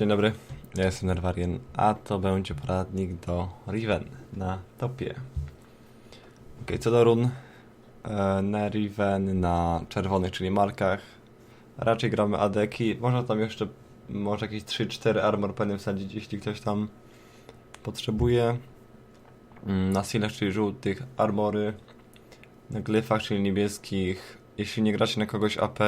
Dzień dobry, ja jestem Nerwarien, a to będzie poradnik do Riven na topie. Ok, co do run, e, na Riven na czerwonych, czyli markach, raczej gramy adeki, można tam jeszcze, może jakieś 3-4 armor penny wsadzić, jeśli ktoś tam potrzebuje. Mm, Na silach, czyli żółtych, armory, na glyfach, czyli niebieskich, jeśli nie gracie na kogoś AP,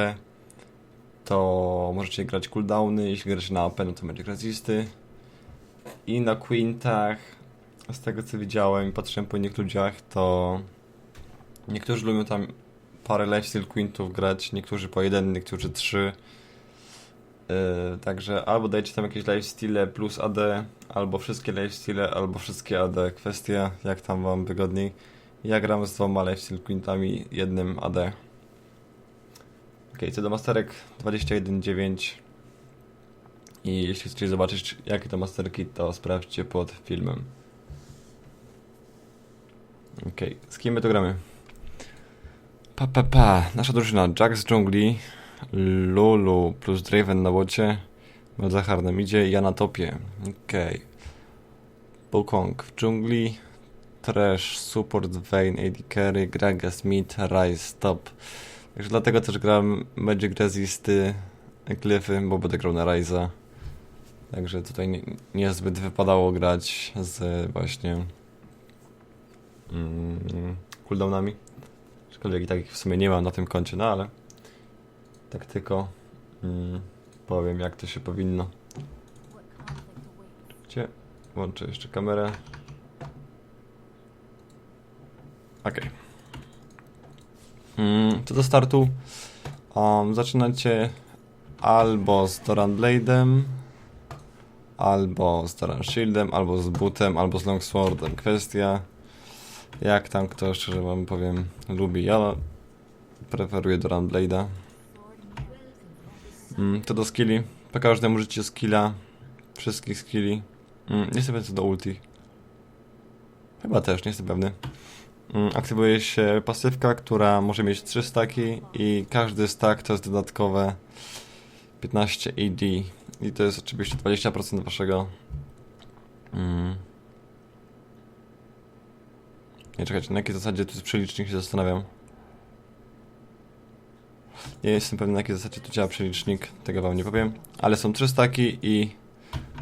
to możecie grać cooldowny, jeśli gracie na AP, no to będzie resisty. I na quintach, z tego co widziałem i patrzyłem po innych ludziach, to niektórzy lubią tam parę lifesteal quintów grać, niektórzy po jeden, niektórzy trzy. Yy, także albo dajcie tam jakieś lifesteale plus AD, albo wszystkie lifesteale, albo wszystkie AD. Kwestia jak tam wam wygodniej. Ja gram z dwoma lifesteal quintami, jednym AD. Ok, co do masterek 21.9 i jeśli chcecie zobaczyć jakie to masterki, to sprawdźcie pod filmem. Ok, z kim my tu gramy? Pa, pa, pa. Nasza drużyna Jack z dżungli, Lulu plus Draven na bocie, Malzahar na midzie, ja na topie. Okej. Wukong w dżungli, Trash, Support, Vayne, AD Carry, Gragas, Mid, Rise, Top. Także dlatego też gram Magic Resisty, Glyphy, bo będę grał na Ryza. Także tutaj nie, niezbyt wypadało grać z właśnie mm, cooldownami. Aczkolwiek i tak w sumie nie mam na tym koncie, no ale tak tylko mm, powiem jak to się powinno. Gdzie? Włączę jeszcze kamerę. Okej. Mm, co do startu, um, zaczynacie albo z Doran Blade'em, albo z Doran Shieldem, albo z Bootem, albo z Longswordem. Kwestia, jak tam kto, szczerze wam powiem, lubi. Ja preferuję Doran Blade'a. Mm, to do skilli. Po każdym użycie skilla, wszystkich skilli. Mm, nie jestem pewny co do ulti. Chyba też, nie jestem pewny. Mm, aktywuje się pasywka, która może mieć 3 staki i każdy stack to jest dodatkowe 15 AD i to jest oczywiście 20% waszego mm. Nie czekajcie, na jakiej zasadzie tu jest przelicznik się zastanawiam. Nie jestem pewny na jakiej zasadzie tu działa przelicznik, tego wam nie powiem. Ale są 3 staki i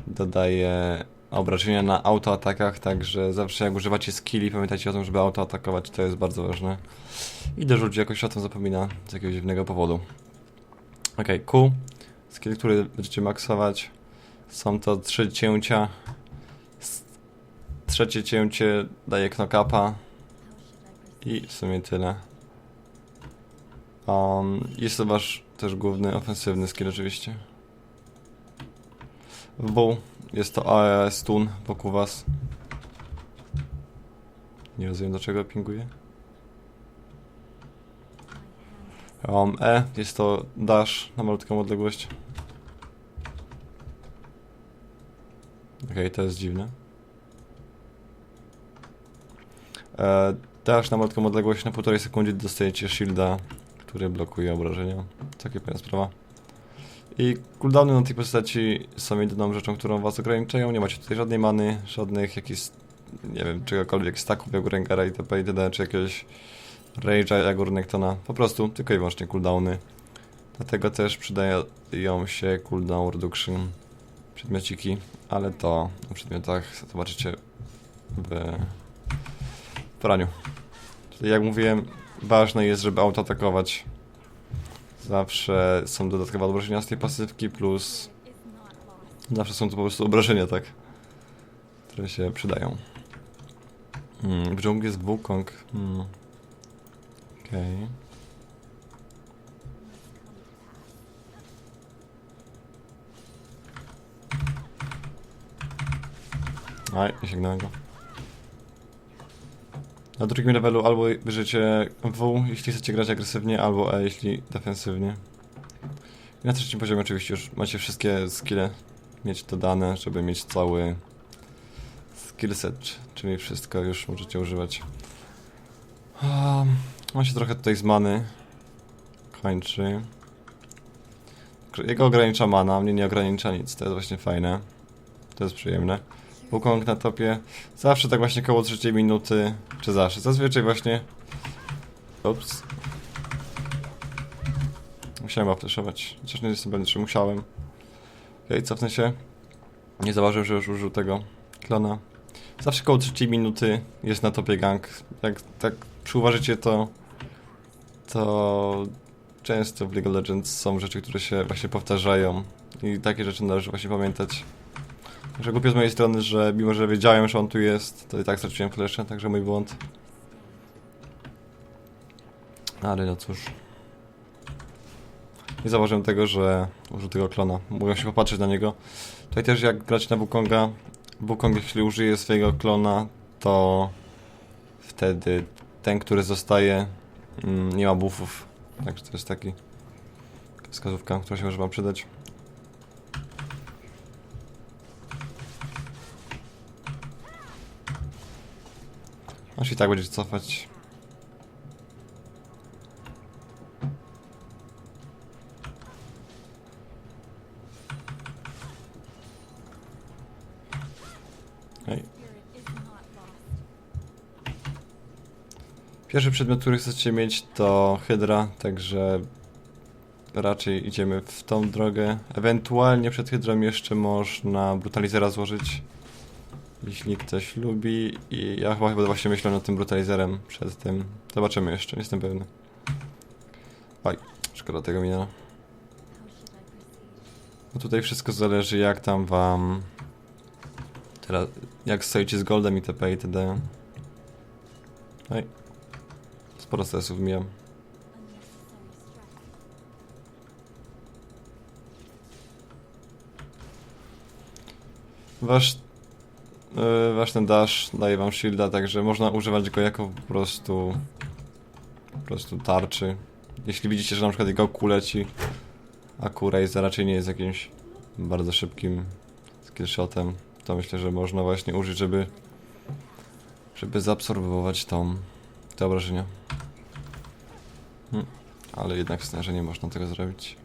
dodaje obrażenia na autoatakach, także zawsze jak używacie skilli, pamiętajcie o tym, żeby autoatakować, to jest bardzo ważne. I dużo ludzi jakoś o tym zapomina z jakiegoś dziwnego powodu. Ok, Q. Skill, który będziecie maksować. Są to trzy cięcia. Trzecie cięcie daje knockapa. I w sumie tyle. Um, jest to wasz też główny ofensywny skill oczywiście. W jest to AE stun wokół was. Nie rozumiem dlaczego pinguje. Um, E jest to dash na malutką odległość. Okej, to jest dziwne. E, dash na malutką odległość na półtorej sekundy dostajecie shielda, który blokuje obrażenia. Takie fajna sprawa. I cooldowny na tej postaci są jedyną rzeczą, którą was ograniczają. Nie macie tutaj żadnej many, żadnych jakichś, nie wiem, czegokolwiek staków jak Rengara itp. itd. czy jakiegoś Rage'a jak u Renekton'a. Po prostu tylko i wyłącznie cooldowny. Dlatego też przydają się cooldown reduction przedmiociki, ale to o przedmiotach zobaczycie w praniu. Czyli jak mówiłem, ważne jest, żeby autoatakować Zawsze są dodatkowe obrażenia z tej pasywki, plus zawsze są to po prostu obrażenia, tak? Które się przydają. Hmm, w jest Wukong. Hmm. Okej. Okay. Aj, sięgnąłem go. Na drugim levelu albo bierzecie W, jeśli chcecie grać agresywnie, albo E, jeśli defensywnie. I na trzecim poziomie oczywiście już macie wszystkie skille mieć dodane, żeby mieć cały skillset, czyli wszystko już możecie używać. Um, on się trochę tutaj z many kończy. jego ogranicza mana, mnie nie ogranicza nic, to jest właśnie fajne. To jest przyjemne. Wukong na topie, zawsze tak właśnie koło trzeciej minuty, czy zawsze, zazwyczaj właśnie... Ups. Musiałem afreszować, chociaż nie jestem pewny, czy musiałem. Okej, okay, cofnę się. Nie zauważyłem, że już użył tego klona. Zawsze koło trzeciej minuty jest na topie gang. Jak tak przyuważycie to, to często w League of Legends są rzeczy, które się właśnie powtarzają i takie rzeczy należy właśnie pamiętać. Także głupio z mojej strony, że mimo, że wiedziałem, że on tu jest, to i tak straciłem flesze, także mój błąd. Ale no cóż. Nie zauważyłem tego, że użył tego klona. Mogłem się popatrzeć na niego. Tutaj też jak grać na Wukonga, Wukong jeśli użyje swojego klona, to wtedy ten, który zostaje, mm, nie ma buffów. Także to jest taki wskazówka, która się może wam przydać. Aż i tak będzie cofać. Ej. Pierwszy przedmiot, który chcecie mieć to Hydra, także raczej idziemy w tą drogę. Ewentualnie przed Hydrą jeszcze można Brutalizera złożyć, jeśli ktoś lubi i ja chyba, chyba właśnie myślę nad tym Brutalizerem przed tym. Zobaczymy jeszcze, nie jestem pewny. Oj, szkoda tego mina. No tutaj wszystko zależy jak tam wam teraz, jak stoicie z goldem itp. itd. Oj. Sporo stresów mijam. Wasz, wasz ten dash daje wam shielda, także można używać go jako po prostu po prostu tarczy. Jeśli widzicie, że na przykład jego Q leci, a Q Razer raczej nie jest jakimś bardzo szybkim skillshotem, to myślę, że można właśnie użyć, żeby żeby zaabsorbować tą te obrażenia. Hmm. Ale jednak w nie można tego zrobić.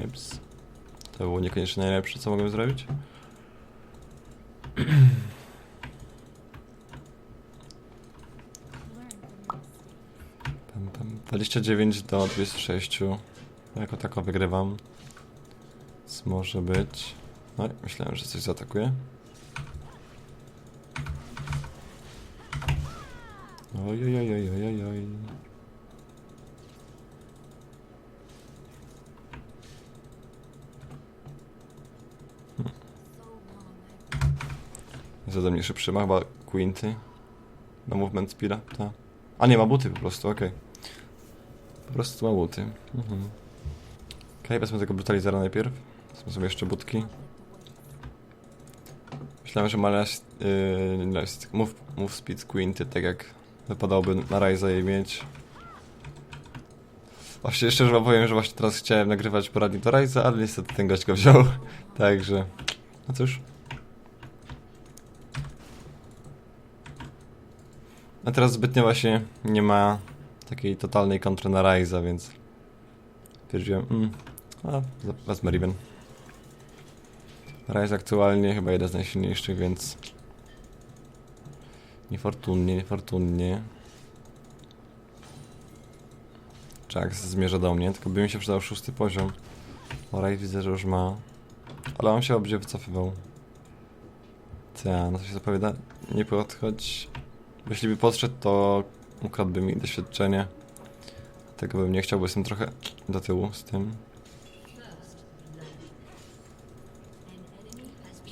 Jeps. To było niekoniecznie najlepsze, co mogłem zrobić. Pam, pam. 29 do 26. Jako tako wygrywam. Więc może być. No, myślałem, że coś zaatakuje. Oj, oj, oj, oj, oj, oj, Jest ode mnie szybszy, ma chyba Quinty. Na movement speeda, tak. A nie, ma buty po prostu, okej. Po prostu ma buty. Mhm. Okej, okay, wezmę tego brutalizera najpierw. Wezmę sobie jeszcze budki. Myślałem, że ma last, yy, move, move speed Quinty, tak jak wypadałoby na Ryza jej mieć. Właśnie szczerze wam powiem, że właśnie teraz chciałem nagrywać poradnik do Ryza, ale niestety ten gość go wziął. Także, no cóż. A teraz zbytnio właśnie nie ma takiej totalnej kontry na Ryza, więc stwierdziłem, mm, a wezmę Riven. Ryze aktualnie chyba jeden z najsilniejszych, więc niefortunnie, niefortunnie. Jax zmierza do mnie, tylko by mi się przydał szósty poziom. O, Ryze widzę, że już ma. Ale on się będzie wycofywał. Ta, no to się zapowiada. Nie podchodź. Jeśli by podszedł, to ukradłby mi doświadczenie. Tego bym nie chciał, bo jestem trochę do tyłu z tym.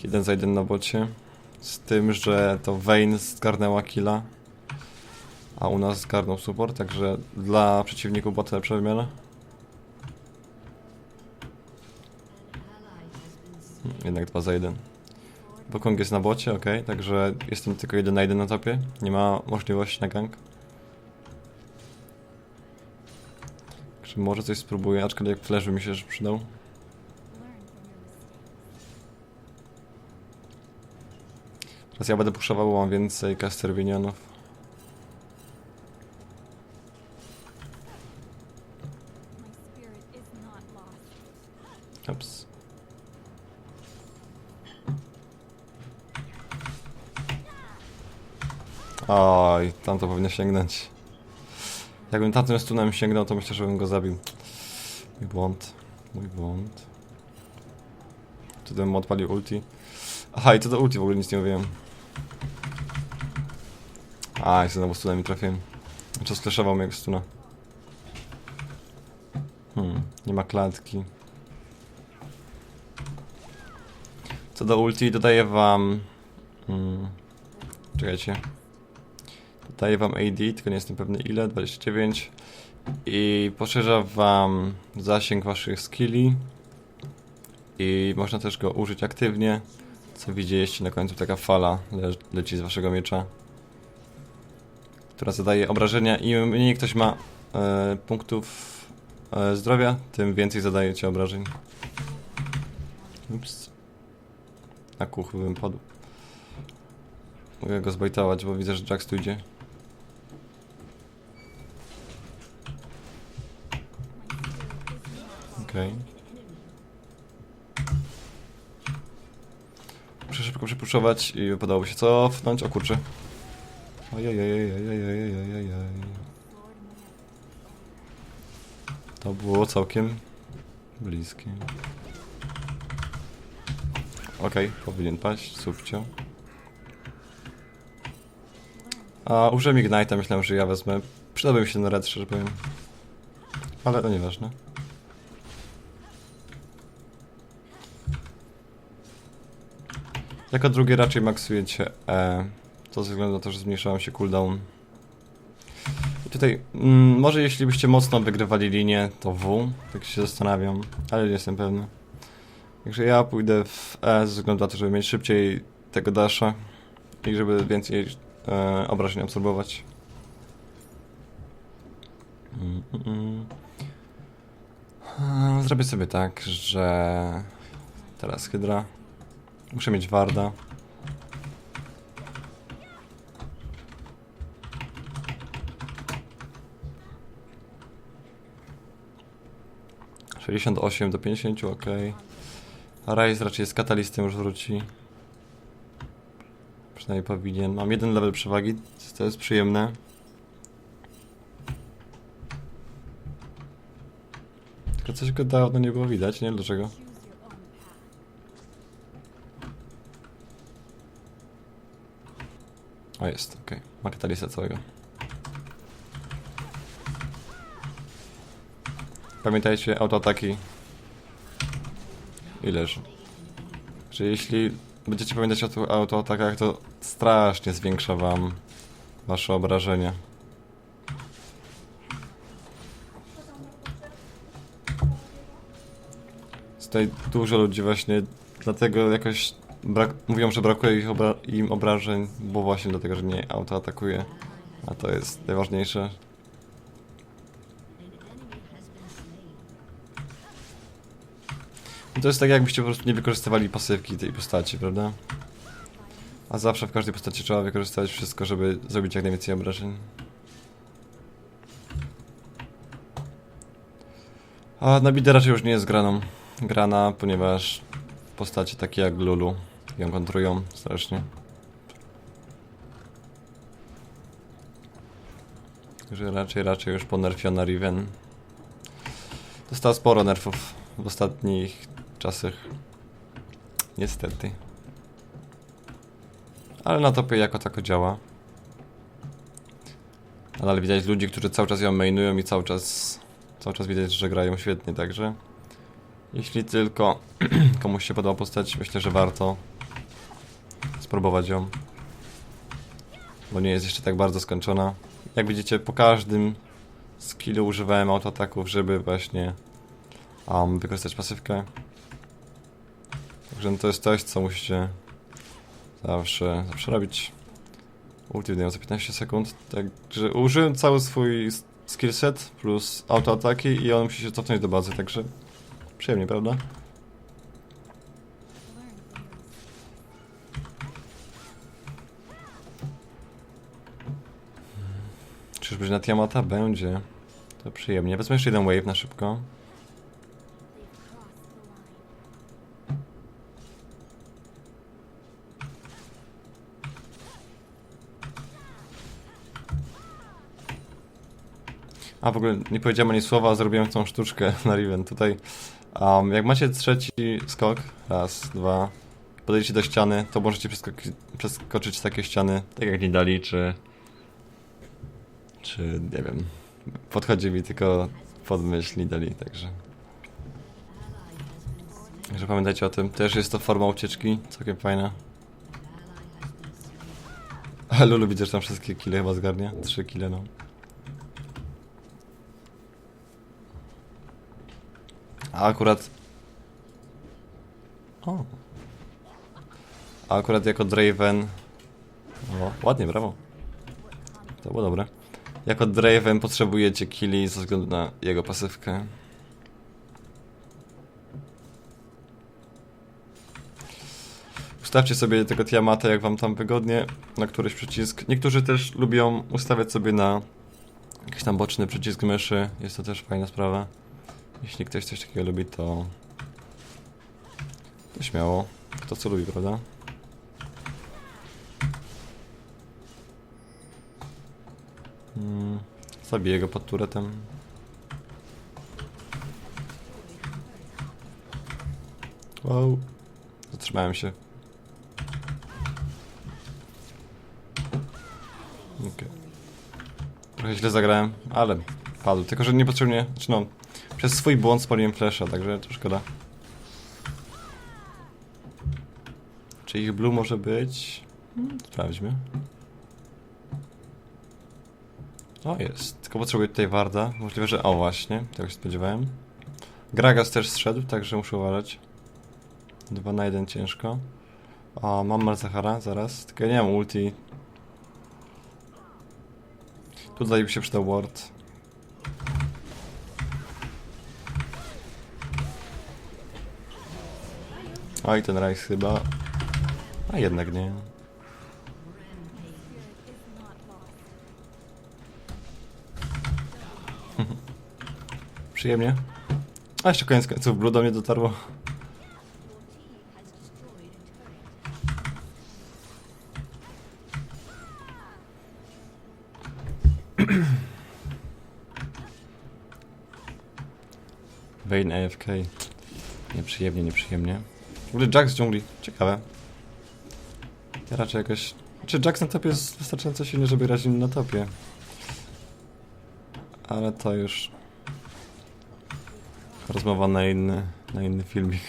Jeden za jeden na bocie. Z tym, że to Vayne zgarnęła killa. A u nas zgarnął support, także dla przeciwników była to lepsza wymiana. Jednak 2 za 1. Wukong jest na bocie, ok, także jestem tylko 1 na 1 na topie. Nie ma możliwości na gang. Czy może coś spróbuję, aczkolwiek flash by mi się przydał. Teraz ja będę puszował, bo mam więcej caster minionów. Oj, tam to powinno sięgnąć. Jakbym tamtym stunem sięgnął, to myślę, że bym go zabił. Mój błąd. Mój błąd. Wtedy bym odpalił ulti. Aha, i co do ulti w ogóle nic nie mówiłem. A, znowu stunem mi trafiłem. Znaczy skreszował mnie jak stuna. Hmm, nie ma klatki. Co do ulti, dodaję wam... Hmm, czekajcie. Dodaję wam AD, tylko nie jestem pewny ile, 29. I poszerza wam zasięg waszych skilli. I można też go użyć aktywnie. Co widzieliście na końcu, taka fala le leci z waszego miecza. Która zadaje obrażenia im mniej ktoś ma e, punktów e, zdrowia, tym więcej zadajecie obrażeń. Ups. Na kuch bym padł. Mogę go zbajtować, bo widzę, że Jax tu idzie. Okej. Muszę szybko przypuszczować i wypadałoby się cofnąć. O kurczę. Ojej. To było całkiem bliskie. Okej, powinien paść, subcio. A użyłem Ignite'a, myślałem, że ja wezmę. Przydałby się na red, szczerze powiem. Ale to nieważne. Jako drugie raczej maksujecie E. To ze względu na to, że zmniejszałem się cooldown. I tutaj, mm, może jeśli byście mocno wygrywali linię, to W, tak się zastanawiam, ale nie jestem pewny. Także ja pójdę w E ze względu na to, żeby mieć szybciej tego dasha i żeby więcej e, obrażeń absorbować. Mm, mm, mm. E, Zrobię sobie tak, że teraz Hydra. Muszę mieć Warda. Sześćdziesiąt osiem do pięćdziesięciu, ok. Rise raczej z katalistą już wróci. Przynajmniej powinien. Mam jeden level przewagi, to jest przyjemne. Tylko coś go dawno nie było widać, nie wiem dlaczego. O jest, okej. Katalista całego. Pamiętajcie, autoataki i leży. Że jeśli będziecie pamiętać o autoatakach, to strasznie zwiększa wam wasze obrażenia. Tutaj dużo ludzi właśnie dlatego jakoś brak, mówią, że brakuje ich obra im obrażeń, bo właśnie dlatego, że nie autoatakuje. A to jest najważniejsze. I To jest tak jakbyście po prostu nie wykorzystywali pasywki tej postaci, prawda? A zawsze w każdej postaci trzeba wykorzystywać wszystko, żeby zrobić jak najwięcej obrażeń. A na bidę raczej już nie jest graną. Grana, ponieważ postacie takie jak Lulu ją kontrują strasznie. Także raczej, raczej już ponerfiona Riven. Dostała sporo nerfów w ostatnich czasach. Niestety. Ale na topie jako tako działa. Ale widać ludzi, którzy cały czas ją mainują i cały czas cały czas widać, że grają świetnie, także jeśli tylko komuś się podoba postać, myślę, że warto spróbować ją. Bo nie jest jeszcze tak bardzo skończona. Jak widzicie, po każdym skillu używałem autoataków, żeby właśnie um, wykorzystać pasywkę. Także no to jest coś, co musicie zawsze, zawsze robić. Ulti za 15 sekund. Także użyłem cały swój skill set plus autoataki i on musi się cofnąć do bazy, także przyjemnie, prawda? Czyżbyś na Tiamata będzie? To przyjemnie. Wezmę jeszcze jeden wave na szybko. A w ogóle nie powiedziałem ani słowa, zrobiłem tą sztuczkę na Riven tutaj. Um, jak macie trzeci skok, raz, dwa, podejdziecie do ściany, to możecie przeskoczyć, przeskoczyć takie ściany, tak jak nie dali, czy czy, nie wiem, podchodzi mi tylko pod myśl Nidali, także... Także pamiętajcie o tym. Też jest to forma ucieczki, całkiem fajna. A Lulu widzę, że tam wszystkie kile chyba zgarnia. Trzy kile, no. A akurat... O. A akurat jako Draven... O, ładnie, brawo. To było dobre. Jako Draven potrzebujecie killi ze względu na jego pasywkę. Ustawcie sobie tego Tiamata jak wam tam wygodnie, na któryś przycisk. Niektórzy też lubią ustawiać sobie na jakiś tam boczny przycisk myszy. Jest to też fajna sprawa. Jeśli ktoś coś takiego lubi, to... To śmiało. Kto co lubi, prawda? Hmm. Zabiję go pod turetem. Wow. Zatrzymałem się. Okej. Trochę źle zagrałem, ale padł. Tylko, że niepotrzebnie, znaczy no, przez swój błąd spaliłem flesza, także to szkoda. Czy ich blue może być? Hmm, Sprawdźmy. O, jest. Tylko potrzebuję tutaj Warda. Możliwe, że... O, właśnie. Tego się spodziewałem. Gragas też zszedł, także muszę uważać. Dwa na jeden ciężko. O, mam Malzahara zaraz. Tylko ja nie mam ulti. Tutaj mi się przydał ward. Oj, ten Rice chyba. A jednak nie. Przyjemnie. A jeszcze koniec końców Blue do mnie dotarło. Vayne AFK. Nieprzyjemnie, nieprzyjemnie. W ogóle Jack z dżungli. Ciekawe. Ja raczej jakoś... Czy Jack na topie jest wystarczająco silny, żeby grać na topie? Ale to już... Rozmowa na inny, na inny filmik.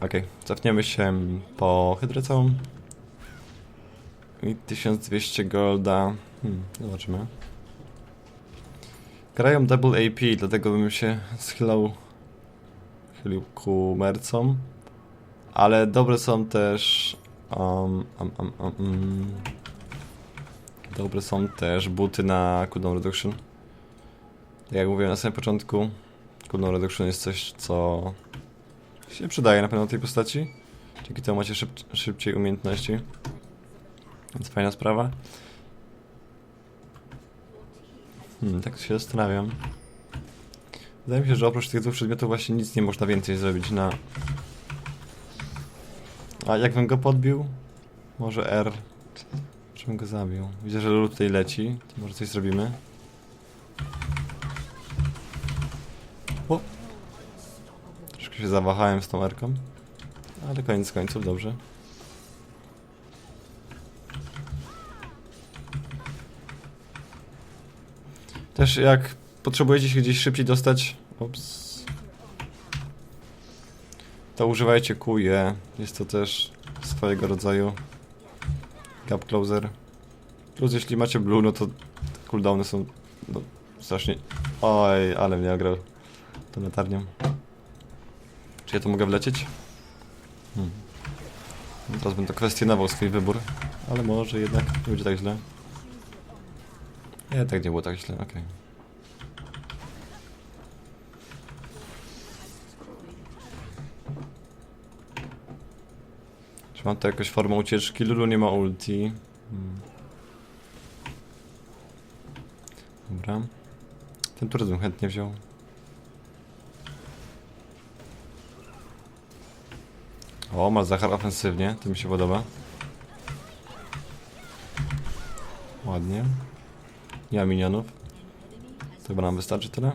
Okej, cofniemy się po hydrę. I 1200 golda. Hmm, zobaczymy. Grają double AP, dlatego bym się schylał chylił ku mercom. Ale dobre są też. Um, um, um, um, um. Dobre są też buty na cooldown reduction. Jak mówiłem na samym początku, cooldown reduction jest coś, co się przydaje na pewno tej postaci. Dzięki temu macie szyb szybciej umiejętności. Więc fajna sprawa. Hmm, tak się zastanawiam. Wydaje mi się, że oprócz tych dwóch przedmiotów właśnie nic nie można więcej zrobić na... A jakbym go podbił? Może R. Żebym go zabił. Widzę, że Lulu tutaj leci. To może coś zrobimy. Się zawahałem z tą R-ką. Ale koniec końców, dobrze. Też jak potrzebujecie się gdzieś szybciej dostać, ups, to używajcie QE. Jest to też swojego rodzaju gap closer. Plus jeśli macie blue, no to cooldowny są no, strasznie... Oj, ale mnie ograł tą latarnią. Czy ja tu mogę wlecieć? Hmm. No Teraz będę kwestionował swój wybór, ale może jednak nie będzie tak źle. Nie, tak nie było tak źle, okej. Czy mam tu jakąś formę ucieczki? Lulu nie ma ulti. Hmm. Dobra. Ten bym chętnie wziął. O, ma Zachar ofensywnie, to mi się podoba. Ładnie. Nie ma minionów. chyba nam wystarczy tyle.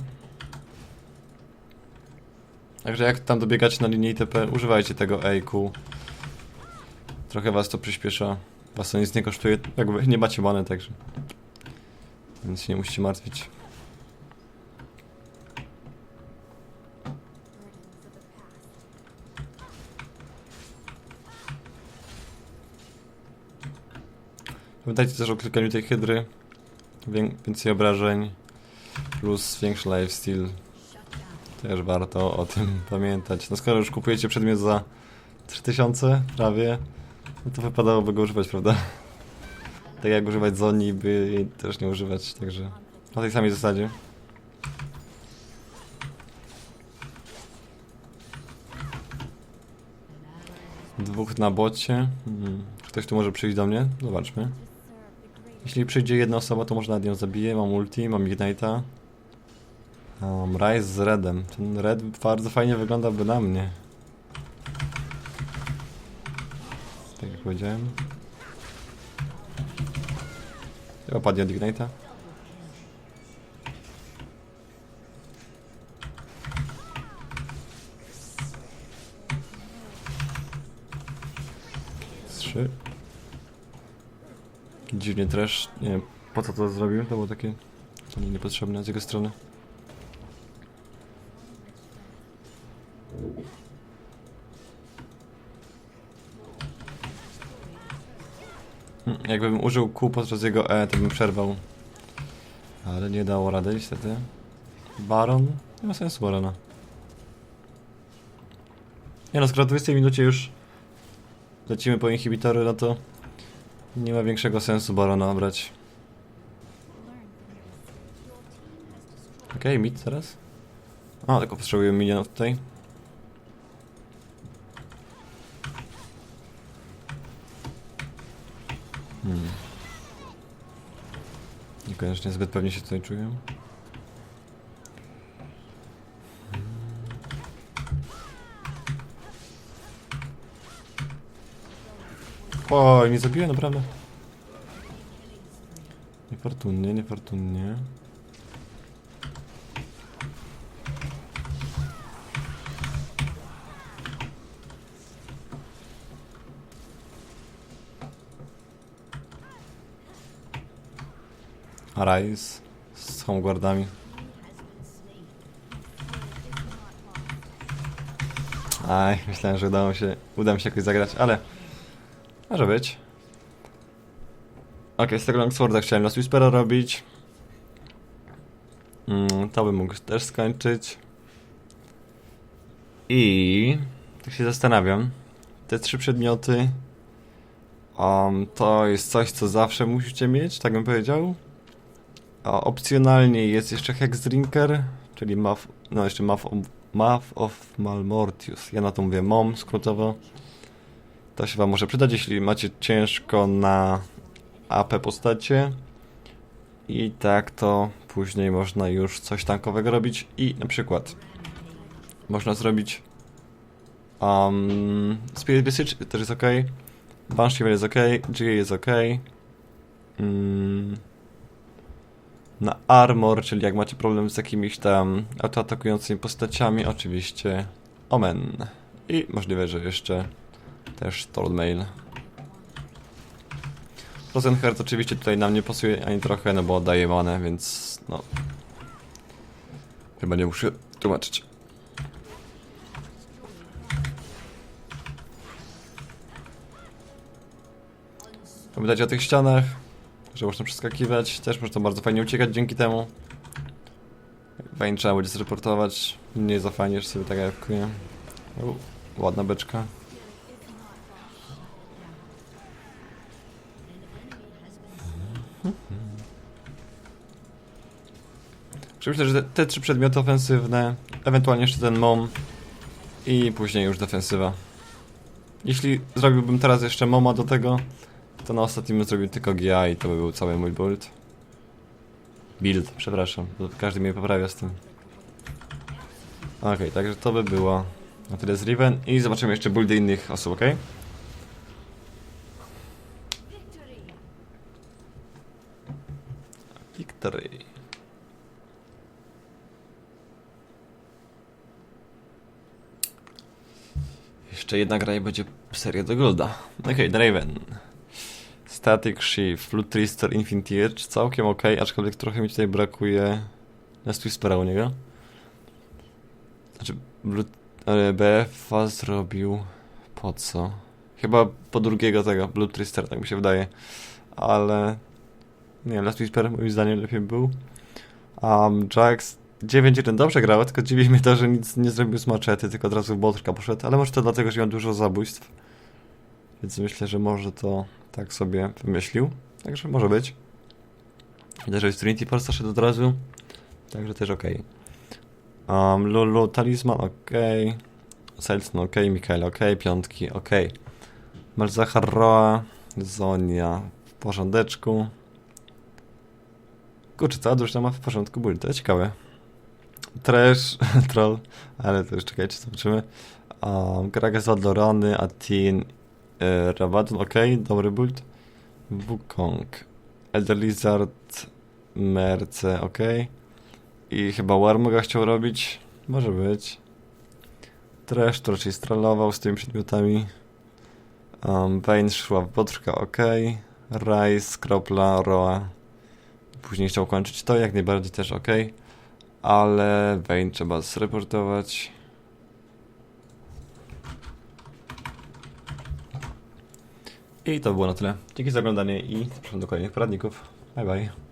Także jak tam dobiegacie na linii ITP, używajcie tego EQ. Trochę was to przyspiesza. Was to nic nie kosztuje, jakby nie macie many, także. Więc się nie musicie martwić. Pamiętajcie też o klikaniu tej hydry. Wię- Więcej obrażeń. Plus większy lifesteal. Też warto o tym pamiętać. No skoro już kupujecie przedmiot za 3000 prawie, no to wypadałoby go używać, prawda? Tak jak używać Zoni, by jej też nie używać, także na tej samej zasadzie. Dwóch na bocie. Hmm. Ktoś tu może przyjść do mnie? Zobaczmy. Jeśli przyjdzie jedna osoba, to może nawet ją zabiję. Mam ulti, mam ignite'a. Um, Rise z Redem. Ten Red bardzo fajnie wyglądałby na mnie. Tak jak powiedziałem. Chyba padnie od ignite'a. Trzy. Dziwnie trash. Nie wiem po co to zrobił. To było takie to niepotrzebne z jego strony. Hmm, Jakbym użył kół podczas jego E, to bym przerwał. Ale nie dało rady niestety. Baron? Nie ma sensu Barona. Nie no, skoro w 20 minucie już lecimy po inhibitory, no to nie ma większego sensu Barona brać. Okej, mid teraz. A, tylko potrzebuję minionów tutaj. Hmm. Niekoniecznie zbyt pewnie się tutaj czuję. Oj, mnie zabiłem naprawdę. Niefortunnie, niefortunnie. Rise z homeguardami. Aj, myślałem, że udało się, uda mi się jakoś zagrać, ale może być. Okej, z tego Longsworda chciałem Lost Whispera robić. Mm, to bym mógł też skończyć. I tak się zastanawiam. Te trzy przedmioty um, to jest coś, co zawsze musicie mieć, tak bym powiedział. A opcjonalnie jest jeszcze Hex Drinker, czyli Math, no jeszcze Math of, of Malmortius. Ja na to mówię MOM skrótowo. To się wam może przydać, jeśli macie ciężko na AP postacie. I tak to później można już coś tankowego robić i na przykład można zrobić um, Spirit Visage też jest ok, Banshee jest ok, GA jest ok. Mm, na Armor, czyli jak macie problem z jakimiś tam autoatakującymi postaciami, oczywiście Omen. I możliwe, że jeszcze też Mail. Rosenheart oczywiście tutaj nam nie pasuje ani trochę, no bo daje manę, więc no... Chyba nie muszę tłumaczyć. Pamiętajcie o tych ścianach, że można przeskakiwać, też można bardzo fajnie uciekać dzięki temu. Fajnie trzeba będzie zreportować, nie za fajnie, że sobie tak jawkuję. Ładna beczka. Myślę, że te, trzy przedmioty ofensywne, ewentualnie jeszcze ten MOM i później już defensywa. Jeśli zrobiłbym teraz jeszcze MOMA do tego, to na ostatnim zrobił tylko GA i to by był cały mój build. Build, przepraszam, bo każdy mnie poprawia z tym. Okej, także to by było na tyle z Riven i zobaczymy jeszcze buildy innych osób, ok? Victory. Jeszcze jedna gra i będzie seria do Golda. Okej, Draven. Static Shift, Flood Twister, Infinity Edge, całkiem ok, aczkolwiek trochę mi tutaj brakuje Last Whispera u niego. Znaczy, Blood, e, BF zrobił po co? Chyba po drugiego tego, Blood Twister, tak mi się wydaje. Ale nie, Last Whisper moim zdaniem lepiej był. Um, Jax 9-1 dobrze grał, tylko dziwi mnie to, że nic nie zrobił z maczety, tylko od razu w botrka poszedł, ale może to dlatego, że miał dużo zabójstw. Więc myślę, że może to tak sobie wymyślił. Także może być. Widać, że jest Trinity Polska szedł od razu. Także też ok. Um, Lulu, Talisman ok. Selson ok, Mikael ok, piątki ok. Malzahar Roa, Zonia w porządeczku. Kurczę, cała drużyna ma w porządku build, to jest ciekawe. Trash, troll, ale to już czekajcie, zobaczymy. Um, Gragas Adlorany, Atin, e, Rabadon, ok, dobry build. Wukong, Elder Lizard, Merce, ok. I chyba Warmoga chciał robić, może być. Trash to raczej strollował z tymi przedmiotami. Um, Vayne szła w Botrka, ok. Rice, Kropla, Roa. Później chciał kończyć to, jak najbardziej też ok. Ale Vayne trzeba zreportować. I to było na tyle. Dzięki za oglądanie i zapraszam do kolejnych poradników. Bye bye.